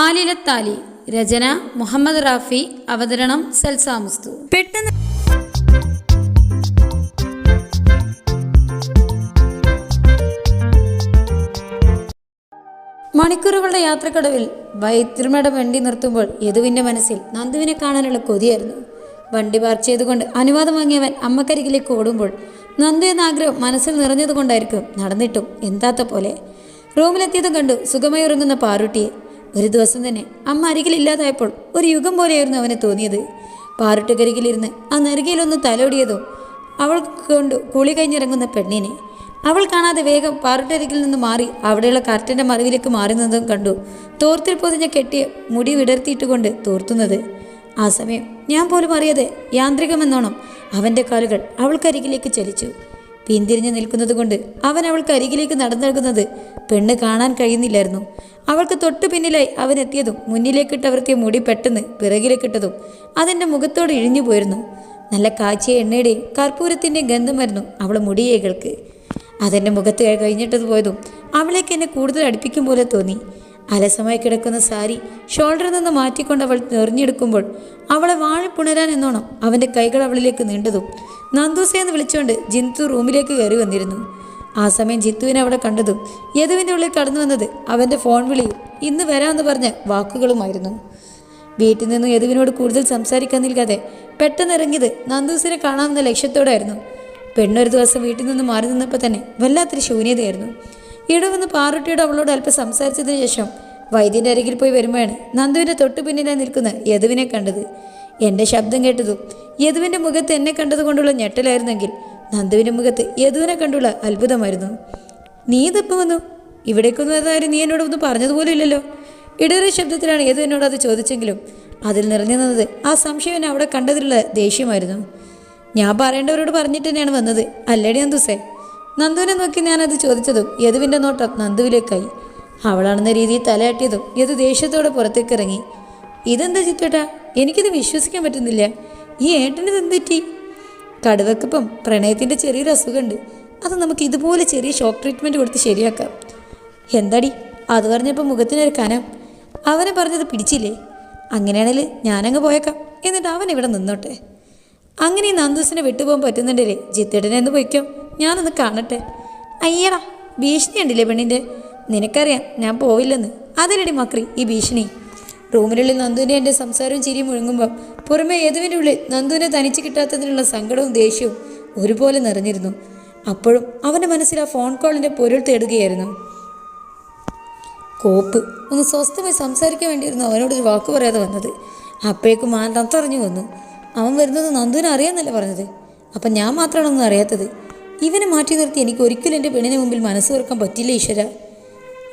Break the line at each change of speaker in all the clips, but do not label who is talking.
ആലിലത്താലി രചന മുഹമ്മദ് റാഫി അവതരണം സൽസാമുസ്തു
പെട്ടെന്ന്
മണിക്കൂറുകളുടെ യാത്രക്കടവിൽ വൈത്തിരുമയുടെ വണ്ടി നിർത്തുമ്പോൾ യദുവിന്റെ മനസ്സിൽ നന്ദുവിനെ കാണാനുള്ള കൊതിയായിരുന്നു. വണ്ടി പാർക്ക് ചെയ്തുകൊണ്ട് അനുവാദം വാങ്ങിയവൻ അമ്മക്കരികിലേക്ക് ഓടുമ്പോൾ നന്ദു എന്ന ആഗ്രഹം മനസ്സിൽ നിറഞ്ഞതുകൊണ്ടായിരിക്കും നടന്നിട്ടും എന്താത്ത പോലെ. റൂമിലെത്തിയതും കണ്ടു സുഖമായി ഉറങ്ങുന്ന പാറുട്ടിയെ. ഒരു ദിവസം തന്നെ അമ്മ അരികിലില്ലാതായപ്പോൾ ഒരു യുഗം പോലെയായിരുന്നു അവന് തോന്നിയത്. പാറട്ടുകരികിലിരുന്ന് ആ നെറുകയിലൊന്ന് തലോടിയതോ അവൾ കൊണ്ട് കുളി കഴിഞ്ഞിറങ്ങുന്ന പെണ്ണിനെ. അവൾ കാണാതെ വേഗം പാറുട്ടരികിൽ നിന്ന് മാറി അവിടെയുള്ള കർട്ടന്റെ മറിവിലേക്ക് മാറി നിന്നതും കണ്ടു. തോർത്തിൽ പൊതിഞ്ഞ കെട്ടിയ മുടി വിടർത്തിയിട്ടുകൊണ്ട് തോർത്തുന്നത്. ആ സമയം ഞാൻ പോലും അറിയാതെ യാന്ത്രികമെന്നോണം അവന്റെ കാലുകൾ അവൾക്കരികിലേക്ക് ചലിച്ചു. പിന്തിരിഞ്ഞു നിൽക്കുന്നതുകൊണ്ട് അവൻ അവൾക്ക് അരികിലേക്ക് നടന്നിറങ്ങുന്നത് പെണ്ണ് കാണാൻ കഴിയുന്നില്ലായിരുന്നു. അവൾക്ക് തൊട്ടു പിന്നിലായി അവൻ എത്തിയതും മുന്നിലേക്കിട്ടവർക്ക് മുടി പെട്ടെന്ന് പിറകിലേക്കിട്ടതും അതിന്റെ മുഖത്തോട് ഇഴിഞ്ഞു പോയിരുന്നു. നല്ല കാച്ചിയ എണ്ണയുടെയും കർപ്പൂരത്തിന്റെയും ഗന്ധമായിരുന്നു അവളെ മുടിയേകൾക്ക്. അതെന്റെ മുഖത്ത് കഴിഞ്ഞിട്ടത് പോയതും അവളേക്ക് എന്നെ കൂടുതൽ അടുപ്പിക്കും പോലെ തോന്നി. അലസമായി കിടക്കുന്ന സാരി ഷോൾഡറിൽ നിന്ന് മാറ്റിക്കൊണ്ട് അവൾ എറിഞ്ഞെടുക്കുമ്പോൾ അവളെ വാഴിപ്പുണരാൻ എന്നോണം അവന്റെ കൈകൾ അവളിലേക്ക് നീണ്ടതും നന്ദൂസെ എന്ന് വിളിച്ചുകൊണ്ട് ജിന്തു റൂമിലേക്ക് കയറി വന്നിരുന്നു. ആ സമയം ജിത്തുവിനെ അവിടെ കണ്ടതും യദുവിന്റെ ഉള്ളിൽ കടന്നു വന്നത് അവന്റെ ഫോൺ വിളിയും ഇന്ന് വരാമെന്ന് പറഞ്ഞ വാക്കുകളുമായിരുന്നു. വീട്ടിൽ നിന്നും യദുവിനോട് കൂടുതൽ സംസാരിക്കാൻ നിൽക്കാതെ പെട്ടെന്ന് ഇറങ്ങിയത് നന്ദൂസിനെ കാണാമെന്ന ലക്ഷ്യത്തോടായിരുന്നു പെണ്ണൊരു ദിവസം വീട്ടിൽ നിന്ന് മാറി നിന്നപ്പോൾ തന്നെ വല്ലാത്തൊരു ശൂന്യതയായിരുന്നു. ഇവിടെ വന്ന് പാറുട്ടിയോട് അവളോട് അല്പം സംസാരിച്ചതിന് ശേഷം വൈദ്യന്റെ അരികിൽ പോയി വരുമ്പോഴാണ് നന്ദുവിന്റെ തൊട്ടു പിന്നിലായി നിൽക്കുന്ന യദുവിനെ കണ്ടത്. എന്റെ ശബ്ദം കേട്ടതും യദുവിന്റെ മുഖത്ത് എന്നെ കണ്ടതുകൊണ്ടുള്ള ഞെട്ടലായിരുന്നെങ്കിൽ നന്ദുവിന്റെ മുഖത്ത് യദുവിനെ കണ്ടുള്ള അത്ഭുതമായിരുന്നു. നീ ഇതിപ്പം വന്നു? ഇവിടേക്കൊന്നും അതാരും നീ എന്നോട് ഒന്നും പറഞ്ഞതുപോലും ഇല്ലല്ലോ? ഇടറിയ ശബ്ദത്തിലാണ് യദു എന്നോട് അത് ചോദിച്ചെങ്കിലും അതിൽ നിറഞ്ഞു നിന്നത് ആ സംശയം എന്നെ അവിടെ കണ്ടതിലുള്ള ദേഷ്യമായിരുന്നു. ഞാൻ പറയേണ്ടവരോട് പറഞ്ഞിട്ട് തന്നെയാണ് വന്നത്. അല്ലടി നന്ദുസേ? നന്ദുവിനെ നോക്കി ഞാനത് ചോദിച്ചതും യദുവിന്റെ നോട്ടം നന്ദുവിലേക്കായി. അവളാണെന്ന രീതിയിൽ തലയാട്ടിയതും യദു ദേഷ്യത്തോടെ പുറത്തേക്ക് ഇറങ്ങി ഇതെന്താ ചിറ്റേട്ടാ? എനിക്കിത് വിശ്വസിക്കാൻ പറ്റുന്നില്ല. ഈ ഏട്ടനിത് എന്തെറ്റി കടുവക്കിപ്പം പ്രണയത്തിന്റെ ചെറിയൊരു അസുഖമുണ്ട്. അത് നമുക്ക് ഇതുപോലെ ചെറിയ ഷോക്ക് ട്രീറ്റ്മെന്റ് കൊടുത്ത് ശരിയാക്കാം. എന്താടി? അത് പറഞ്ഞപ്പോൾ മുഖത്തിനൊരു കനം. അവനെ പറഞ്ഞത് പിടിച്ചില്ലേ? അങ്ങനെയാണെങ്കിൽ ഞാനങ്ങ് പോയേക്കാം. എന്നിട്ട് അവൻ ഇവിടെ നിന്നോട്ടെ. അങ്ങനെ ഈ നന്ദൂസിനെ വിട്ടുപോകാൻ പറ്റുന്നുണ്ടല്ലേ? ജിത്തേട്ടനെ എന്ന് പൊയ്ക്കോ. ഞാനൊന്ന് കാണട്ടെ. അയ്യടാ ഭീഷണി ഉണ്ടില്ലേ പെണ്ണിന്റെ നിനക്കറിയാം ഞാൻ പോവില്ലെന്ന്. അതിലടി മക്രി ഈ ഭീഷണി. റൂമിനുള്ളിൽ നന്ദുവിന്റെ എന്റെ സംസാരവും ചിരിയും മുഴങ്ങുമ്പം പുറമെ ഏതുവിന്റെ ഉള്ളിൽ നന്ദുവിനെ തനിച്ച് കിട്ടാത്തതിനുള്ള സങ്കടവും ദേഷ്യവും ഒരുപോലെ നിറഞ്ഞിരുന്നു. അപ്പോഴും അവന്റെ മനസ്സിൽ ആ ഫോൺ കോളിന്റെ പൊരുൾ തേടുകയായിരുന്നു. കോപ്പ് ഒന്ന് സ്വസ്ഥമായി സംസാരിക്കാൻ വേണ്ടിയിരുന്നു അവനോടൊരു വാക്ക് പറയാതെ വന്നത്. അപ്പോഴേക്കും മാൻ തറഞ്ഞു വന്നു. അവൻ വരുന്നത് നന്ദുവിനെ അറിയാമെന്നല്ലേ പറഞ്ഞത്? അപ്പം ഞാൻ മാത്രമാണ് ഒന്നും അറിയാത്തത്? ഇവനെ മാറ്റി നിർത്തി എനിക്ക് ഒരിക്കലും എന്റെ പെണ്ണിന് മുമ്പിൽ മനസ്സ് തുറക്കാൻ പറ്റില്ല ഈശ്വര?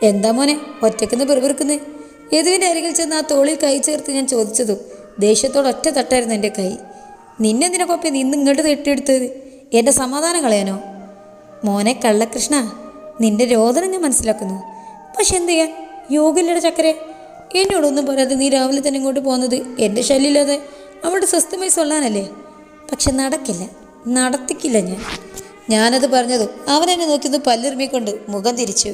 എന്താ മോനെ ഒറ്റക്കുന്ന പെറുപെറുക്കുന്നത് യദുവിന്റെ അരികിൽ ചെന്ന് ആ തോളിൽ കൈ ചേർത്ത് ഞാൻ ചോദിച്ചതും ദേഷ്യത്തോട് ഒറ്റ തട്ടായിരുന്നു എന്റെ കൈ. നിന്നെന്തിനെ കോപ്പി നിന്ന് ഇങ്ങോട്ട് തെട്ടിയെടുത്തത്? എന്റെ സമാധാനം കളയാനോ? മോനെ കള്ളകൃഷ്ണ നിന്റെ രോദനം ഞാൻ മനസ്സിലാക്കുന്നു. പക്ഷെ എന്ത് ചെയ്യാൻ? യോഗില്ലയുടെ ചക്കരെ എന്നോടൊന്നും പറയാതെ നീ രാവിലെ തന്നെ ഇങ്ങോട്ട് പോകുന്നത് എന്റെ ശല്യമില്ലാതെ അവളുടെ സ്വസ്ഥമായി സൊല്ലാനല്ലേ? പക്ഷെ നടക്കില്ല നടത്തിക്കില്ല ഞാൻ. ഞാനത് പറഞ്ഞതും അവൻ എന്നെ നോക്കിയത് പല്ലുറുമിക്കൊണ്ട് മുഖം തിരിച്ചു.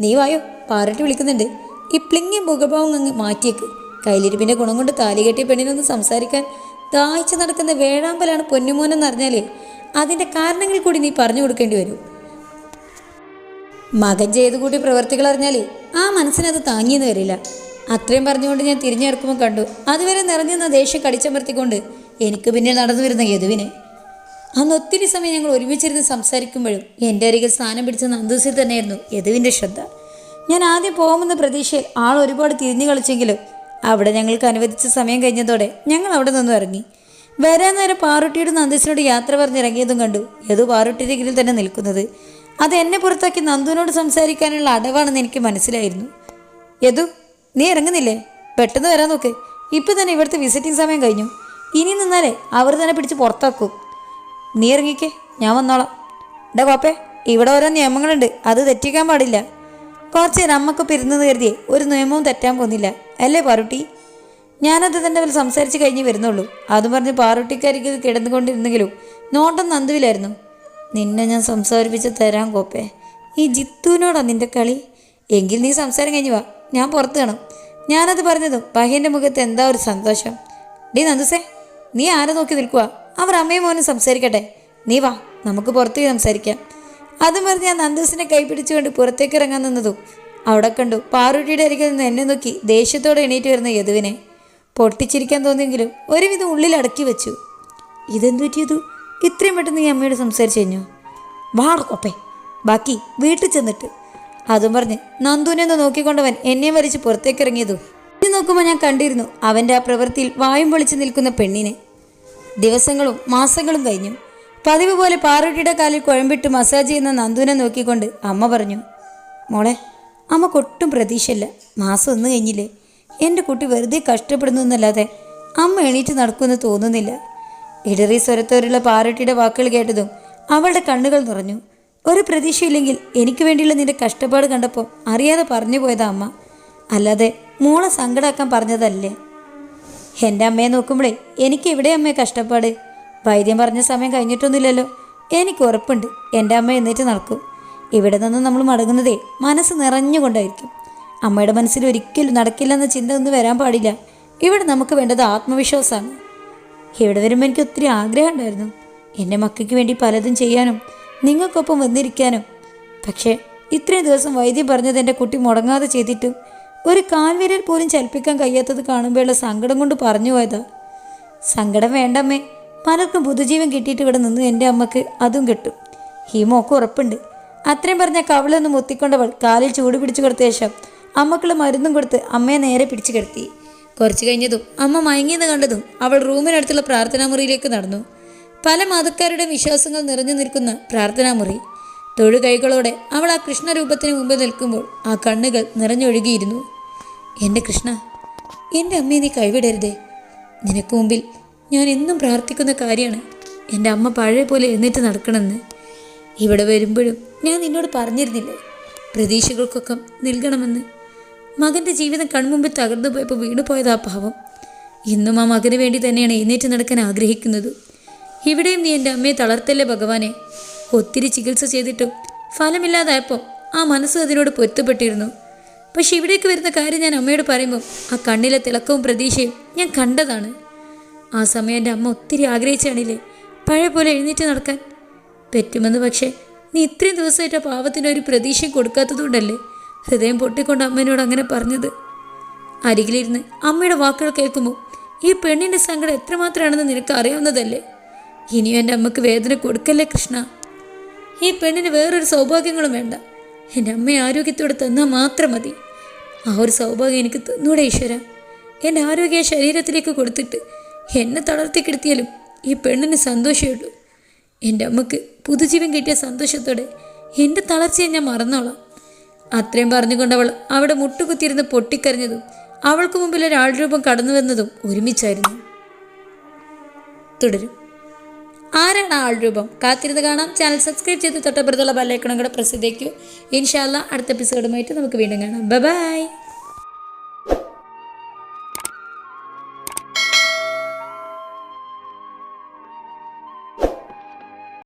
നീ വായോ? പാരട്ടി വിളിക്കുന്നുണ്ട്. ഈ പ്ലിങ്ങിയ മുഖഭാവം അങ്ങ് മാറ്റിയേക്ക്. കയ്യിലിരിപ്പിന്റെ ഗുണം കൊണ്ട് താലി കെട്ടിയ പെണ്ണിനൊന്ന് സംസാരിക്കാൻ ദാഹിച്ചു നടക്കുന്ന വേഴാമ്പലാണ് പൊന്നുമോനെന്ന് അറിഞ്ഞാലേ അതിന്റെ കാരണങ്ങൾ കൂടി നീ പറഞ്ഞു കൊടുക്കേണ്ടി വരും. മകൻ ചെയ്തു കൂട്ടി പ്രവർത്തികൾ അറിഞ്ഞാലേ ആ മനസ്സിനത് താങ്ങിയെന്ന് വരില്ല. അത്രയും പറഞ്ഞുകൊണ്ട് ഞാൻ തിരിഞ്ഞിറക്കുമ്പോൾ കണ്ടു അതുവരെ നിറഞ്ഞു നിന്ന ദേഷ്യം കടിച്ചമർത്തിക്കൊണ്ട് എനിക്ക് പിന്നെ നടന്നു വരുന്ന യദുവിനെ. അന്ന് ഒത്തിരി സമയം ഞങ്ങൾ ഒരുമിച്ചിരുന്ന് സംസാരിക്കുമ്പോഴും എന്റെ അരികിൽ സ്ഥാനം പിടിച്ച നന്ദൂസിൽ തന്നെയായിരുന്നു യദുവിന്റെ ശ്രദ്ധ. ഞാൻ ആദ്യം പോകുമെന്ന പ്രതീക്ഷയിൽ ആൾ ഒരുപാട് തിരിഞ്ഞു കളിച്ചെങ്കിലും അവിടെ ഞങ്ങൾക്ക് അനുവദിച്ച സമയം കഴിഞ്ഞതോടെ ഞങ്ങൾ അവിടെ നിന്നും ഇറങ്ങി. വരാൻ നേരം പാറുട്ടിയുടെ നന്ദൂസിനോട് യാത്ര പറഞ്ഞിറങ്ങിയതും കണ്ടു യദു പാറുട്ടിയുടെ കീഴിൽ തന്നെ നിൽക്കുന്നത്. അത് എന്നെ പുറത്താക്കി നന്ദുവിനോട് സംസാരിക്കാനുള്ള അടവാണെന്ന് എനിക്ക് മനസ്സിലായിരുന്നു. യദു നീ ഇറങ്ങുന്നില്ലേ? പെട്ടെന്ന് വരാൻ നോക്ക്. ഇപ്പം തന്നെ ഇവിടുത്തെ വിസിറ്റിംഗ് സമയം കഴിഞ്ഞു. ഇനി നിന്നാലേ അവർ തന്നെ പിടിച്ച് പുറത്താക്കും. നീ ഇറങ്ങിക്കേ ഞാൻ വന്നോളാം. എന്റെ കോപ്പേ ഇവിടെ ഓരോ നിയമങ്ങളുണ്ട് അത് തെറ്റിക്കാൻ പാടില്ല. കുറച്ച് നേരം അമ്മയ്ക്ക് പിരുന്ന് കരുതിയേ ഒരു നിയമവും തെറ്റാൻ പോകുന്നില്ല. അല്ലേ പാറുട്ടി? ഞാനത് തന്നെ വില സംസാരിച്ച് കഴിഞ്ഞ് വരുന്നുള്ളൂ. അതും പറഞ്ഞ് പാറുട്ടിക്കരികിൽ കിടന്നുകൊണ്ടിരുന്നെങ്കിലും നോട്ടം നന്ദുവിലായിരുന്നു. നിന്നെ ഞാൻ സംസാരിപ്പിച്ച് തരാൻ കോപ്പേ. ഈ ജിത്തുവിനോടാ നിന്റെ കളി? എങ്കിൽ നീ സംസാരം കഴിഞ്ഞു വാ ഞാൻ പുറത്ത് കാണും. ഞാനത് പറഞ്ഞതും പഹ്യന്റെ മുഖത്ത് എന്താ ഒരു സന്തോഷം? ഡീ നന്ദുസേ നീ ആരെ നോക്കി നിൽക്കുക അവർ അമ്മയും മോനും സംസാരിക്കട്ടെ? നീ വാ നമുക്ക് പുറത്തേക്ക് സംസാരിക്കാം. അതും പറഞ്ഞ് ഞാൻ നന്ദൂസിനെ കൈ പിടിച്ചുകൊണ്ട് പുറത്തേക്ക് ഇറങ്ങാൻ നിന്നതു അവിടെ കണ്ടു പാറുട്ടിയുടെ അരികിൽ നിന്ന് എന്നെ നോക്കി ദേഷ്യത്തോടെ എണീറ്റ് വരുന്ന യദുവിനെ. പൊട്ടിച്ചിരിക്കാൻ തോന്നിയെങ്കിലും ഒരുവിധം ഉള്ളിൽ അടക്കി വെച്ചു. ഇതെന്തു പറ്റിയതു ഇത്രയും പെട്ടെന്ന് നീ അമ്മയോട് സംസാരിച്ചു കഴിഞ്ഞു? വാടക്കൊപ്പേ ബാക്കി വീട്ടിൽ ചെന്നിട്ട്. അതും പറഞ്ഞ് നന്ദുവിനെ ഒന്ന് നോക്കിക്കൊണ്ടവൻ എന്നെ വലിച്ച് പുറത്തേക്ക് ഇറങ്ങിയതു. ഇത് നോക്കുമ്പോൾ ഞാൻ കണ്ടിരുന്നു അവന്റെ ആ പ്രവൃത്തിയിൽ വായും പൊളിച്ച് നിൽക്കുന്ന പെണ്ണിനെ. ദിവസങ്ങളും മാസങ്ങളും കഴിഞ്ഞു. പതിവ് പോലെ പാറുട്ടിയുടെ കാലിൽ കുഴമ്പിട്ട് മസാജ് ചെയ്യുന്ന നന്ദുവിനെ നോക്കിക്കൊണ്ട് അമ്മ പറഞ്ഞു മോളെ അമ്മക്കൊട്ടും പ്രതീക്ഷയില്ല. മാസം ഒന്ന് കഴിഞ്ഞില്ലേ. എന്റെ കുട്ടി വെറുതെ കഷ്ടപ്പെടുന്നു എന്നല്ലാതെ അമ്മ എണീറ്റ് നടക്കുമെന്ന് തോന്നുന്നില്ല. ഇടറി സ്വരത്തോരുള്ള പാറുട്ടിയുടെ വാക്കുകൾ കേട്ടതും അവളുടെ കണ്ണുകൾ നിറഞ്ഞു. ഒരു പ്രതീക്ഷയില്ലെങ്കിൽ എനിക്ക് വേണ്ടിയുള്ള നിന്റെ കഷ്ടപ്പാട് കണ്ടപ്പോൾ അറിയാതെ പറഞ്ഞു പോയതാ അമ്മ. അല്ലാതെ മോളെ സങ്കടാക്കാൻ പറഞ്ഞതല്ലേ. എന്റെ അമ്മയെ നോക്കുമ്പോഴേ എനിക്ക് ഇവിടെ അമ്മയെ കഷ്ടപ്പാട്. വൈദ്യം പറഞ്ഞ സമയം കഴിഞ്ഞിട്ടൊന്നുമില്ലല്ലോ. എനിക്ക് ഉറപ്പുണ്ട്. എന്റെ അമ്മ എന്നിട്ട് നടക്കും. ഇവിടെ നിന്ന് നമ്മൾ മടങ്ങുന്നതേ മനസ്സ് നിറഞ്ഞുകൊണ്ടായിരിക്കും. അമ്മയുടെ മനസ്സിൽ ഒരിക്കലും നടക്കില്ലെന്ന ചിന്ത ഒന്നും വരാൻ പാടില്ല. ഇവിടെ നമുക്ക് വേണ്ടത് ആത്മവിശ്വാസമാണ്. ഇവിടെ വരുമ്പോൾ എനിക്ക് ഒത്തിരി ആഗ്രഹം ഉണ്ടായിരുന്നു. എന്റെ മക്കൾക്ക് വേണ്ടി പലതും ചെയ്യാനും നിങ്ങൾക്കൊപ്പം വന്നിരിക്കാനും. പക്ഷേ ഇത്രയും ദിവസം വൈദ്യം പറഞ്ഞത് എന്റെ കുട്ടി മുടങ്ങാതെ ചെയ്തിട്ടും ഒരു കാൽവിരൽ പോലും ചലിപ്പിക്കാൻ കഴിയാത്തത് കാണുമ്പോഴുള്ള സങ്കടം കൊണ്ട് പറഞ്ഞു പോയതാ. സങ്കടം വേണ്ടമ്മേ. പലർക്കും പുതുജീവൻ കിട്ടിയിട്ട് ഇവിടെ നിന്ന് എന്റെ അമ്മയ്ക്ക് അതും കിട്ടും. ഈ മോക്ക് ഉറപ്പുണ്ട്. അത്രയും പറഞ്ഞ കവിളൊന്ന് മുത്തിക്കൊണ്ടവൾ കാലിൽ ചൂട് പിടിച്ചു കൊടുത്ത ശേഷം അമ്മക്കുള്ള മരുന്നും കൊടുത്ത് അമ്മയെ നേരെ പിടിച്ചു കിടത്തി. കുറച്ച് കഴിഞ്ഞതും അമ്മ മയങ്ങിയെന്ന് കണ്ടതും അവൾ റൂമിനടുത്തുള്ള പ്രാർത്ഥനാമുറിയിലേക്ക് നടന്നു. പല മതക്കാരുടെ വിശ്വാസങ്ങൾ നിറഞ്ഞു നിൽക്കുന്ന പ്രാർത്ഥനാമുറി. തൊഴു കൈകളോടെ അവൾ ആ കൃഷ്ണരൂപത്തിന് മുമ്പ് നിൽക്കുമ്പോൾ ആ കണ്ണുകൾ നിറഞ്ഞൊഴുകിയിരുന്നു. എന്റെ കൃഷ്ണ എന്റെ അമ്മയെ നീ കൈവിടരുതേ. നിനക്ക് മുമ്പിൽ ഞാൻ എന്നും പ്രാർത്ഥിക്കുന്ന കാര്യമാണ്. എന്റെ അമ്മ പഴയ പോലെ എഴുന്നേറ്റ് നടക്കണമെന്ന്. ഇവിടെ വരുമ്പോഴും ഞാൻ നിന്നോട് പറഞ്ഞിരുന്നില്ലേ പ്രതീക്ഷകൾക്കൊക്കെ നൽകണമെന്ന് മകന്റെ ജീവിതം കൺമുമ്പിൽ തകർന്നു പോയപ്പോൾ വീണു പോയത് ആ പാവം. ഇന്നും ആ മകന് വേണ്ടി തന്നെയാണ് എഴുന്നേറ്റ് നടക്കാൻ ആഗ്രഹിക്കുന്നത്. ഇവിടെയും നീ എന്റെ അമ്മയെ തളർത്തല്ലേ ഭഗവാനെ. ഒത്തിരി ചികിത്സ ചെയ്തിട്ടും ഫലമില്ലാതായപ്പോൾ ആ മനസ്സ് അതിനോട് പൊരുത്തപ്പെട്ടിരുന്നു. പക്ഷെ ഇവിടേക്ക് വരുന്ന കാര്യം ഞാൻ അമ്മയോട് പറയുമ്പോൾ ആ കണ്ണിലെ തിളക്കവും പ്രതീക്ഷയും ഞാൻ കണ്ടതാണ്. ആ സമയം എന്റെ അമ്മ ഒത്തിരി ആഗ്രഹിച്ചാണില്ലേ പഴയ പോലെ എഴുന്നേറ്റ് നടക്കാൻ. പറ്റുമെന്ന് പക്ഷേ നീ ഇത്രയും ദിവസമായിട്ട് ആ പാവത്തിന്റെ ഒരു പ്രതീക്ഷയും കൊടുക്കാത്തതുകൊണ്ടല്ലേ ഹൃദയം പൊട്ടിക്കൊണ്ട് അമ്മേനോട് അങ്ങനെ പറഞ്ഞത്? അരികിലിരുന്ന് അമ്മയുടെ വാക്കുകൾ കേൾക്കുമ്പോൾ ഈ പെണ്ണിന്റെ സങ്കടം എത്രമാത്രമാണെന്ന് നിനക്ക് അറിയാവുന്നതല്ലേ? ഇനിയും എന്റെ അമ്മയ്ക്ക് വേദന കൊടുക്കല്ലേ കൃഷ്ണ? ഈ പെണ്ണിന് വേറൊരു സൗഭാഗ്യങ്ങളും വേണ്ട. എന്റെ അമ്മയെ ആരോഗ്യത്തോടെ തന്നാൽ മാത്രം മതി. ആ ഒരു സൗഭാഗ്യം എനിക്ക് തന്നൂടെ ഈശ്വര. എന്റെ ആരോഗ്യ ശരീരത്തിലേക്ക് കൊടുത്തിട്ട് എന്നെ തളർത്തി കിടത്തിയാലും ഈ പെണ്ണിന് സന്തോഷമുള്ളൂ എന്റെ അമ്മയ്ക്ക് പുതുജീവൻ കിട്ടിയ സന്തോഷത്തോടെ എന്റെ തളർച്ചയെ ഞാൻ മറന്നോളാം. അത്രയും പറഞ്ഞുകൊണ്ട് അവൾ അവിടെ മുട്ടുകുത്തിയിരുന്ന് പൊട്ടിക്കരഞ്ഞതും അവൾക്ക് മുമ്പിൽ ഒരാൾ രൂപം കടന്നു വന്നതും ഒരുമിച്ചായിരുന്നു. തുടരും. ആരാണ് ആൾ രൂപം? കാത്തിരുന്ന് കാണാം. ചാനൽ സബ്സ്ക്രൈബ് ചെയ്ത് തൊട്ടപ്പുറത്തുള്ള ബെല്ലൈക്കണും കൂടെ പ്രസിദ്ധീക്കൂ ഇൻഷാല്ല അടുത്ത എപ്പിസോഡുമായിട്ട് നമുക്ക് വീണ്ടും കാണാം. ബൈ